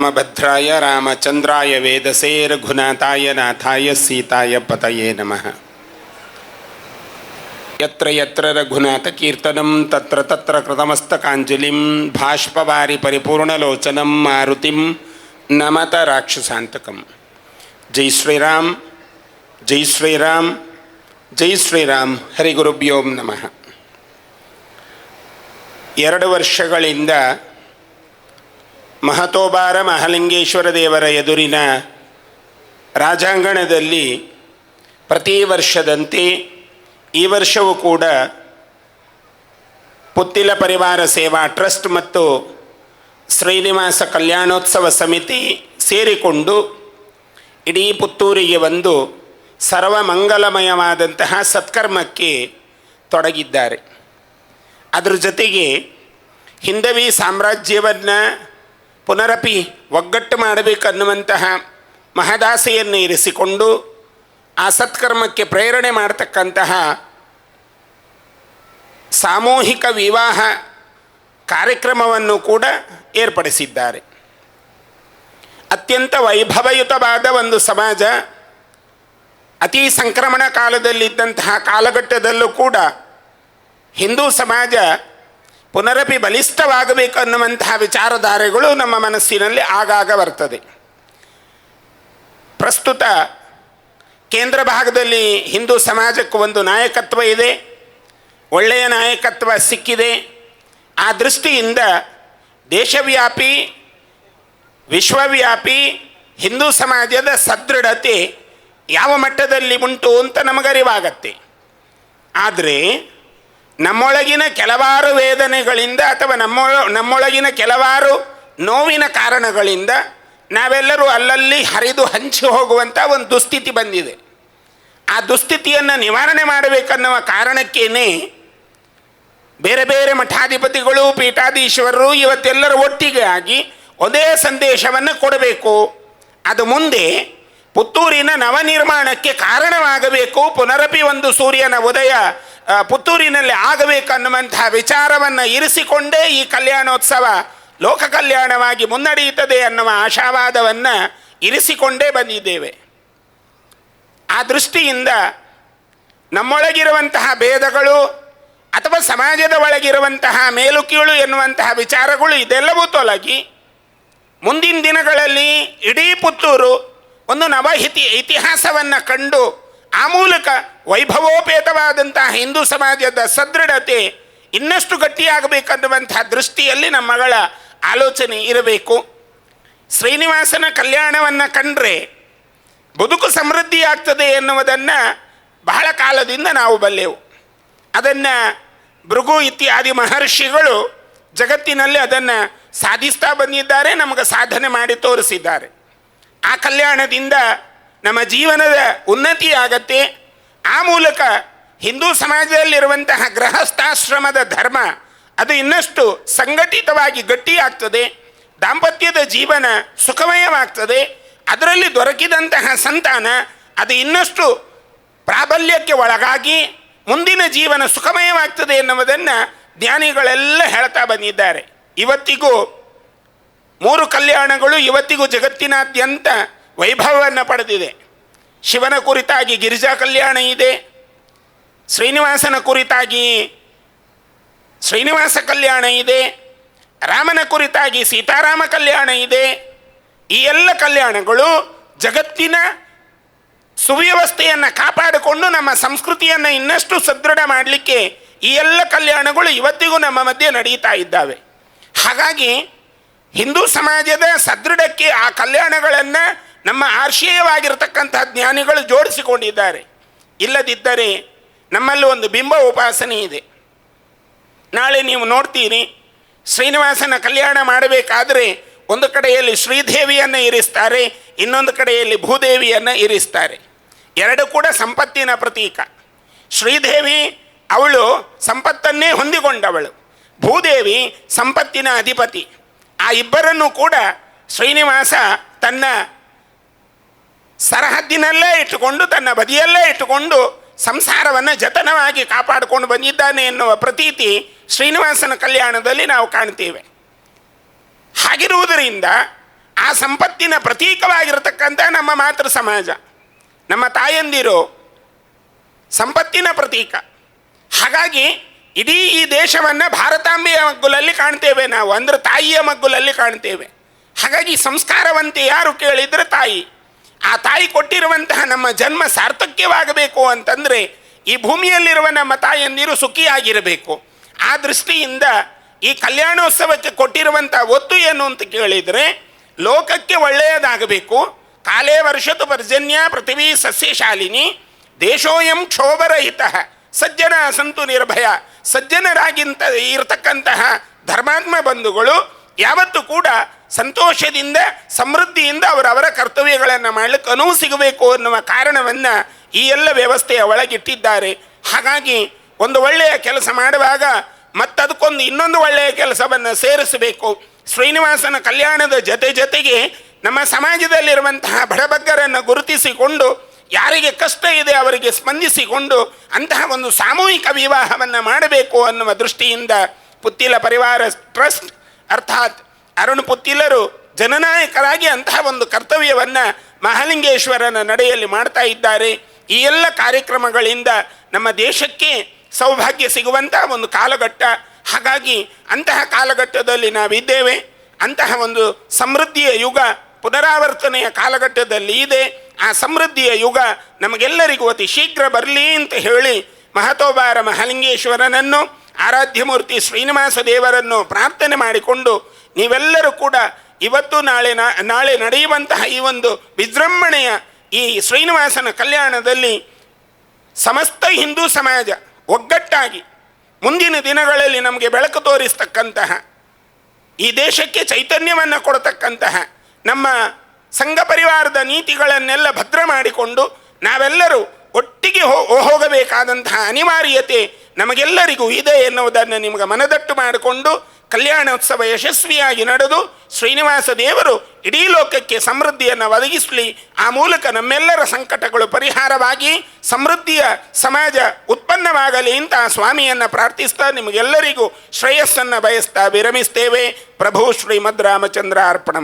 ರಾಮಭದ್ರಾಯ ರಾಮಚಂದ್ರಾಯ ವೇದಸೇ ರಘುನಾಥಾಯ ನಾಥಾಯ ಸೀತಾಯ ಪತಯೇ ನಮಃ ಯತ್ರ ಯತ್ರ ರಘುನಾಥ ಕೀರ್ತನಂ ತತ್ರ ತತ್ರ ಕೃತಮಸ್ತಕಾಂಜಲಿಂ ಭಾಷ್ಪವಾರಿ ಪರಿಪೂರ್ಣಲೋಚನಂ ಮಾರುತಿಂ ನಮತ ರಾಕ್ಷಸಾಂತಕಂ ಜೈ ಶ್ರೀರಾಮ್ ಜೈ ಶ್ರೀರಾಮ್ ಜೈ ಶ್ರೀರಾಮ್ ಹರಿಗುರುಭ್ಯೋಂ ನಮಃ ಎರಡು ವರ್ಷಗಳಿಂದ ಮಹತೋಬಾರ ಮಹಾಲಿಂಗೇಶ್ವರ ದೇವರ ಎದುರಿನ ರಾಜಾಂಗಣದಲ್ಲಿ ಪ್ರತಿ ವರ್ಷದಂತೆ ಈ ವರ್ಷವೂ ಕೂಡ ಪುತ್ತಿಲ ಪರಿವಾರ ಸೇವಾ ಟ್ರಸ್ಟ್ ಮತ್ತು ಶ್ರೀನಿವಾಸ ಕಲ್ಯಾಣೋತ್ಸವ ಸಮಿತಿ ಸೇರಿಕೊಂಡು ಇಡೀ ಪುತ್ತೂರಿಗೆ ಬಂದು ಸರ್ವಮಂಗಲಮಯವಾದಂತಹ ಸತ್ಕರ್ಮಕ್ಕೆ ತೊಡಗಿದ್ದಾರೆ. ಅದರ ಜೊತೆಗೆ ಹಿಂದವಿ ಸಾಮ್ರಾಜ್ಯವನ್ನು ಪುನರಪಿ ಒಗ್ಗಟ್ಟು ಮಾಡಬೇಕನ್ನುವಂತಹ ಮಹದಾಸೆಯನ್ನು ಇರಿಸಿಕೊಂಡು ಆ ಸತ್ಕರ್ಮಕ್ಕೆ ಪ್ರೇರಣೆ ಮಾಡತಕ್ಕಂತಹ ಸಾಮೂಹಿಕ ವಿವಾಹ ಕಾರ್ಯಕ್ರಮವನ್ನು ಕೂಡ ಏರ್ಪಡಿಸಿದ್ದಾರೆ. ಅತ್ಯಂತ ವೈಭವಯುತವಾದ ಒಂದು ಸಮಾಜ, ಅತಿ ಸಂಕ್ರಮಣ ಕಾಲದಲ್ಲಿದ್ದಂತಹ ಕಾಲಘಟ್ಟದಲ್ಲೂ ಕೂಡ ಹಿಂದೂ ಸಮಾಜ ಪುನರಪಿ ಬಲಿಷ್ಠವಾಗಬೇಕು ಅನ್ನುವಂತಹ ವಿಚಾರಧಾರೆಗಳು ನಮ್ಮ ಮನಸ್ಸಿನಲ್ಲಿ ಆಗಾಗ ಬರ್ತದೆ. ಪ್ರಸ್ತುತ ಕೇಂದ್ರ ಭಾಗದಲ್ಲಿ ಹಿಂದೂ ಸಮಾಜಕ್ಕೂ ಒಂದು ನಾಯಕತ್ವ ಇದೆ, ಒಳ್ಳೆಯ ನಾಯಕತ್ವ ಸಿಕ್ಕಿದೆ. ಆ ದೃಷ್ಟಿಯಿಂದ ದೇಶವ್ಯಾಪಿ, ವಿಶ್ವವ್ಯಾಪಿ, ಹಿಂದೂ ಸಮಾಜದ ಸದೃಢತೆ ಯಾವ ಮಟ್ಟದಲ್ಲಿ ಉಂಟು ಅಂತ ನಮಗರಿವಾಗತ್ತೆ. ಆದರೆ ನಮ್ಮೊಳಗಿನ ಕೆಲವಾರು ವೇದನೆಗಳಿಂದ ಅಥವಾ ನಮ್ಮೊಳ ನಮ್ಮೊಳಗಿನ ಕೆಲವಾರು ನೋವಿನ ಕಾರಣಗಳಿಂದ ನಾವೆಲ್ಲರೂ ಅಲ್ಲಲ್ಲಿ ಹರಿದು ಹಂಚಿ ಹೋಗುವಂಥ ಒಂದು ದುಸ್ಥಿತಿ ಬಂದಿದೆ. ಆ ದುಸ್ಥಿತಿಯನ್ನು ನಿವಾರಣೆ ಮಾಡಬೇಕನ್ನುವ ಕಾರಣಕ್ಕೇನೆ ಬೇರೆ ಬೇರೆ ಮಠಾಧಿಪತಿಗಳು, ಪೀಠಾಧೀಶ್ವರರು ಇವತ್ತೆಲ್ಲರೂ ಒಟ್ಟಿಗೆ ಆಗಿ ಒಂದೇ ಸಂದೇಶವನ್ನು ಕೊಡಬೇಕು. ಅದು ಮುಂದೆ ಪುತ್ತೂರಿನ ನವನಿರ್ಮಾಣಕ್ಕೆ ಕಾರಣವಾಗಬೇಕು. ಪುನರಪಿ ಒಂದು ಸೂರ್ಯನ ಉದಯ ಪುತ್ತೂರಿನಲ್ಲಿ ಆಗಬೇಕನ್ನುವಂತಹ ವಿಚಾರವನ್ನು ಇರಿಸಿಕೊಂಡೇ ಈ ಕಲ್ಯಾಣೋತ್ಸವ ಲೋಕ ಕಲ್ಯಾಣವಾಗಿ ಮುನ್ನಡೆಯುತ್ತದೆ ಅನ್ನುವ ಆಶಾವಾದವನ್ನು ಇರಿಸಿಕೊಂಡೇ ಬಂದಿದ್ದೇವೆ. ಆ ದೃಷ್ಟಿಯಿಂದ ನಮ್ಮೊಳಗಿರುವಂತಹ ಭೇದಗಳು ಅಥವಾ ಸಮಾಜದ ಒಳಗಿರುವಂತಹ ಮೇಲು ಕೀಳು ಎನ್ನುವಂತಹ ವಿಚಾರಗಳು ಇದೆಲ್ಲವೂ ತೊಲಗಿ ಮುಂದಿನ ದಿನಗಳಲ್ಲಿ ಇಡೀ ಪುತ್ತೂರು ಒಂದು ನವಹಿತಿ ಇತಿಹಾಸವನ್ನು ಕಂಡು ಆ ಮೂಲಕ ವೈಭವೋಪೇತವಾದಂತಹ ಹಿಂದೂ ಸಮಾಜದ ಸದೃಢತೆ ಇನ್ನಷ್ಟು ಗಟ್ಟಿಯಾಗಬೇಕನ್ನುವಂಥ ದೃಷ್ಟಿಯಲ್ಲಿ ನಮ್ಮಗಳ ಆಲೋಚನೆ ಇರಬೇಕು. ಶ್ರೀನಿವಾಸನ ಕಲ್ಯಾಣವನ್ನು ಕಂಡ್ರೆ ಬದುಕು ಸಮೃದ್ಧಿಯಾಗ್ತದೆ ಎನ್ನುವುದನ್ನು ಬಹಳ ಕಾಲದಿಂದ ನಾವು ಬಲ್ಲೆವು. ಅದನ್ನು ಭೃಗು ಇತ್ಯಾದಿ ಮಹರ್ಷಿಗಳು ಜಗತ್ತಿನಲ್ಲಿ ಅದನ್ನು ಸಾಧಿಸ್ತಾ ಬಂದಿದ್ದಾರೆ, ನಮಗೆ ಸಾಧನೆ ಮಾಡಿ ತೋರಿಸಿದ್ದಾರೆ. ಆ ಕಲ್ಯಾಣದಿಂದ ನಮ್ಮ ಜೀವನದ ಉನ್ನತಿ ಆಗತ್ತೆ. ಆ ಮೂಲಕ ಹಿಂದೂ ಸಮಾಜದಲ್ಲಿರುವಂತಹ ಗೃಹಸ್ಥಾಶ್ರಮದ ಧರ್ಮ ಅದು ಇನ್ನಷ್ಟು ಸಂಘಟಿತವಾಗಿ ಗಟ್ಟಿಯಾಗ್ತದೆ. ದಾಂಪತ್ಯದ ಜೀವನ ಸುಖಮಯವಾಗ್ತದೆ. ಅದರಲ್ಲಿ ದೊರಕಿದಂತಹ ಸಂತಾನ ಅದು ಇನ್ನಷ್ಟು ಪ್ರಾಬಲ್ಯಕ್ಕೆ ಒಳಗಾಗಿ ಮುಂದಿನ ಜೀವನ ಸುಖಮಯವಾಗ್ತದೆ ಎನ್ನುವುದನ್ನು ಜ್ಞಾನಿಗಳೆಲ್ಲ ಹೇಳ್ತಾ ಬಂದಿದ್ದಾರೆ. ಇವತ್ತಿಗೂ ಮೂರು ಕಲ್ಯಾಣಗಳು, ಇವತ್ತಿಗೂ ಜಗತ್ತಿನಾದ್ಯಂತ ವೈಭವವನ್ನು ಪಡೆದಿದೆ. ಶಿವನ ಕುರಿತಾಗಿ ಗಿರಿಜಾ ಕಲ್ಯಾಣ ಇದೆ. ಶ್ರೀನಿವಾಸನ ಕುರಿತಾಗಿ ಶ್ರೀನಿವಾಸ ಕಲ್ಯಾಣ ಇದೆ. ರಾಮನ ಕುರಿತಾಗಿ ಸೀತಾರಾಮ ಕಲ್ಯಾಣ ಇದೆ. ಈ ಎಲ್ಲ ಕಲ್ಯಾಣಗಳು ಜಗತ್ತಿನ ಸುವ್ಯವಸ್ಥೆಯನ್ನು ಕಾಪಾಡಿಕೊಂಡು ನಮ್ಮ ಸಂಸ್ಕೃತಿಯನ್ನು ಇನ್ನಷ್ಟು ಸದೃಢ ಮಾಡಲಿಕ್ಕೆ ಈ ಎಲ್ಲ ಕಲ್ಯಾಣಗಳು ಇವತ್ತಿಗೂ ನಮ್ಮ ಮಧ್ಯೆ ನಡೀತಾ ಇದ್ದಾವೆ. ಹಾಗಾಗಿ ಹಿಂದೂ ಸಮಾಜದ ಸದೃಢಕ್ಕೆ ಆ ಕಲ್ಯಾಣಗಳನ್ನು ನಮ್ಮ ಆಶಯವಾಗಿರತಕ್ಕಂತಹ ಜ್ಞಾನಿಗಳು ಜೋಡಿಸಿಕೊಂಡಿದ್ದಾರೆ. ಇಲ್ಲದಿದ್ದರೆ ನಮ್ಮಲ್ಲಿ ಒಂದು ಬಿಂಬ ಉಪಾಸನೆ ಇದೆ. ನಾಳೆ ನೀವು ನೋಡ್ತೀರಿ, ಶ್ರೀನಿವಾಸನ ಕಲ್ಯಾಣ ಮಾಡಬೇಕಾದರೆ ಒಂದು ಕಡೆಯಲ್ಲಿ ಶ್ರೀದೇವಿಯನ್ನು ಇರಿಸ್ತಾರೆ, ಇನ್ನೊಂದು ಕಡೆಯಲ್ಲಿ ಭೂದೇವಿಯನ್ನು ಇರಿಸ್ತಾರೆ. ಎರಡು ಕೂಡ ಸಂಪತ್ತಿನ ಪ್ರತೀಕ. ಶ್ರೀದೇವಿ ಅವಳು ಸಂಪತ್ತನ್ನೇ ಹೊಂದಿಕೊಂಡವಳು. ಭೂದೇವಿ ಸಂಪತ್ತಿನ ಅಧಿಪತಿ. ಆ ಇಬ್ಬರನ್ನು ಕೂಡ ಶ್ರೀನಿವಾಸ ತನ್ನ ಸರಹದ್ದಿನಲ್ಲೇ ಇಟ್ಟುಕೊಂಡು, ತನ್ನ ಬದಿಯಲ್ಲೇ ಇಟ್ಟುಕೊಂಡು ಸಂಸಾರವನ್ನು ಜತನವಾಗಿ ಕಾಪಾಡಿಕೊಂಡು ಬಂದಿದ್ದಾನೆ ಎನ್ನುವ ಪ್ರತೀತಿ ಶ್ರೀನಿವಾಸನ ಕಲ್ಯಾಣದಲ್ಲಿ ನಾವು ಕಾಣ್ತೇವೆ. ಹಾಗಿರುವುದರಿಂದ ಆ ಸಂಪತ್ತಿನ ಪ್ರತೀಕವಾಗಿರತಕ್ಕಂಥ ನಮ್ಮ ಮಾತೃ ಸಮಾಜ, ನಮ್ಮ ತಾಯಂದಿರು ಸಂಪತ್ತಿನ ಪ್ರತೀಕ. ಹಾಗಾಗಿ ಇಡೀ ಈ ದೇಶವನ್ನು ಭಾರತಾಂಬೆಯ ಮಗ್ಗುಲಲ್ಲಿ ಕಾಣ್ತೇವೆ ನಾವು, ಅಂದರೆ ತಾಯಿಯ ಮಗ್ಗುಲಲ್ಲಿ ಕಾಣ್ತೇವೆ. ಹಾಗಾಗಿ ಸಂಸ್ಕಾರವಂತೆ ಯಾರು ಕೇಳಿದರೆ ತಾಯಿ. ಆ ತಾಯಿ ಕೊಟ್ಟಿರುವಂತಹ ನಮ್ಮ ಜನ್ಮ ಸಾರ್ಥಕ್ಯವಾಗಬೇಕು ಅಂತಂದರೆ ಈ ಭೂಮಿಯಲ್ಲಿರುವ ನಮ್ಮ ತಾಯಿಯಂದಿರು ಸುಖಿಯಾಗಿರಬೇಕು. ಆ ದೃಷ್ಟಿಯಿಂದ ಈ ಕಲ್ಯಾಣೋತ್ಸವಕ್ಕೆ ಕೊಟ್ಟಿರುವಂಥ ಒತ್ತು ಏನು ಅಂತ ಕೇಳಿದರೆ ಲೋಕಕ್ಕೆ ಒಳ್ಳೆಯದಾಗಬೇಕು. ಕಾಲೇ ವರ್ಷತು ಪರ್ಜನ್ಯ ಪೃಥ್ವಿ ಸಸ್ಯಶಾಲಿನಿ ದೇಶೋಯಂ ಕ್ಷೋಭರಹಿತ. ಸಜ್ಜನ ಸಂತು ನಿರ್ಭಯ. ಸಜ್ಜನರಾಗಿಂತ ಇರತಕ್ಕಂತಹ ಧರ್ಮಾತ್ಮ ಬಂಧುಗಳು ಯಾವತ್ತೂ ಕೂಡ ಸಂತೋಷದಿಂದ, ಸಮೃದ್ಧಿಯಿಂದ ಅವರವರ ಕರ್ತವ್ಯಗಳನ್ನು ಮಾಡಲಿಕ್ಕೆ ಅನುವು ಸಿಗಬೇಕು ಅನ್ನುವ ಕಾರಣವನ್ನು ಈ ಎಲ್ಲ ವ್ಯವಸ್ಥೆಯ ಒಳಗಿಟ್ಟಿದ್ದಾರೆ. ಹಾಗಾಗಿ ಒಂದು ಒಳ್ಳೆಯ ಕೆಲಸ ಮಾಡುವಾಗ ಮತ್ತದಕ್ಕೊಂದು ಇನ್ನೊಂದು ಒಳ್ಳೆಯ ಕೆಲಸವನ್ನು ಸೇರಿಸಬೇಕು. ಶ್ರೀನಿವಾಸನ ಕಲ್ಯಾಣದ ಜೊತೆ ಜೊತೆಗೆ ನಮ್ಮ ಸಮಾಜದಲ್ಲಿರುವಂತಹ ಬಡಬಗ್ಗರನ್ನು ಗುರುತಿಸಿಕೊಂಡು, ಯಾರಿಗೆ ಕಷ್ಟ ಇದೆ ಅವರಿಗೆ ಸ್ಪಂದಿಸಿಕೊಂಡು ಅಂತಹ ಒಂದು ಸಾಮೂಹಿಕ ವಿವಾಹವನ್ನು ಮಾಡಬೇಕು ಅನ್ನುವ ದೃಷ್ಟಿಯಿಂದ ಪುತ್ತಿಲ ಪರಿವಾರ ಟ್ರಸ್ಟ್ ಅರ್ಥಾತ್ ಅರುಣ್ ಪುತ್ತಿಲರು ಜನನಾಯಕರಾಗಿ ಅಂತಹ ಒಂದು ಕರ್ತವ್ಯವನ್ನು ಮಹಾಲಿಂಗೇಶ್ವರನ ನಡೆಯಲ್ಲಿ ಮಾಡ್ತಾ ಇದ್ದಾರೆ. ಈ ಎಲ್ಲ ಕಾರ್ಯಕ್ರಮಗಳಿಂದ ನಮ್ಮ ದೇಶಕ್ಕೆ ಸೌಭಾಗ್ಯ ಸಿಗುವಂತಹ ಒಂದು ಕಾಲಘಟ್ಟ. ಹಾಗಾಗಿ ಅಂತಹ ಕಾಲಘಟ್ಟದಲ್ಲಿ ನಾವಿದ್ದೇವೆ. ಅಂತಹ ಒಂದು ಸಮೃದ್ಧಿಯ ಯುಗ ಪುನರಾವರ್ತನೆಯ ಕಾಲಘಟ್ಟದಲ್ಲಿ ಇದೆ. ಆ ಸಮೃದ್ಧಿಯ ಯುಗ ನಮಗೆಲ್ಲರಿಗೂ ಅತಿ ಶೀಘ್ರ ಬರಲಿ ಅಂತ ಹೇಳಿ ಮಹತೋಬಾರ ಮಹಾಲಿಂಗೇಶ್ವರನನ್ನು, ಆರಾಧ್ಯಮೂರ್ತಿ ಶ್ರೀನಿವಾಸ ದೇವರನ್ನು ಪ್ರಾರ್ಥನೆ ಮಾಡಿಕೊಂಡು ನೀವೆಲ್ಲರೂ ಕೂಡ ಇವತ್ತು ನಾಳೆ ನಾಳೆ ನಡೆಯುವಂತಹ ಈ ಒಂದು ವಿಜೃಂಭಣೆಯ ಈ ಶ್ರೀನಿವಾಸನ ಕಲ್ಯಾಣದಲ್ಲಿ ಸಮಸ್ತ ಹಿಂದೂ ಸಮಾಜ ಒಗ್ಗಟ್ಟಾಗಿ ಮುಂದಿನ ದಿನಗಳಲ್ಲಿ ನಮಗೆ ಬೆಳಕು ತೋರಿಸ್ತಕ್ಕಂತಹ ಈ ದೇಶಕ್ಕೆ ಚೈತನ್ಯವನ್ನು ಕೊಡತಕ್ಕಂತಹ ನಮ್ಮ ಸಂಘ ಪರಿವಾರದ ನೀತಿಗಳನ್ನೆಲ್ಲ ಭದ್ರ ಮಾಡಿಕೊಂಡು ನಾವೆಲ್ಲರೂ ಒಟ್ಟಿಗೆ ಹೋ, ಹೋಗಬೇಕಾದಂತಹ ಅನಿವಾರ್ಯತೆ ನಮಗೆಲ್ಲರಿಗೂ ಇದೆ ಎನ್ನುವುದನ್ನು ನಿಮಗೆ ಮನದಟ್ಟು ಮಾಡಿಕೊಂಡು ಕಲ್ಯಾಣೋತ್ಸವ ಯಶಸ್ವಿಯಾಗಿ ನಡೆದು ಶ್ರೀನಿವಾಸ ದೇವರು ಇಡೀ ಲೋಕಕ್ಕೆ ಸಮೃದ್ಧಿಯನ್ನು ಒದಗಿಸಲಿ, ಆ ಮೂಲಕ ನಮ್ಮೆಲ್ಲರ ಸಂಕಟಗಳು ಪರಿಹಾರವಾಗಿ ಸಮೃದ್ಧಿಯ ಸಮಾಜ ಉತ್ಪನ್ನವಾಗಲಿ ಅಂತ ಸ್ವಾಮಿಯನ್ನು ಪ್ರಾರ್ಥಿಸ್ತಾ ನಿಮಗೆಲ್ಲರಿಗೂ ಶ್ರೇಯಸ್ಸನ್ನು ಬಯಸ್ತಾ ವಿರಮಿಸ್ತೇವೆ. ಪ್ರಭು ಶ್ರೀಮದ್ ರಾಮಚಂದ್ರ ಅರ್ಪಣ.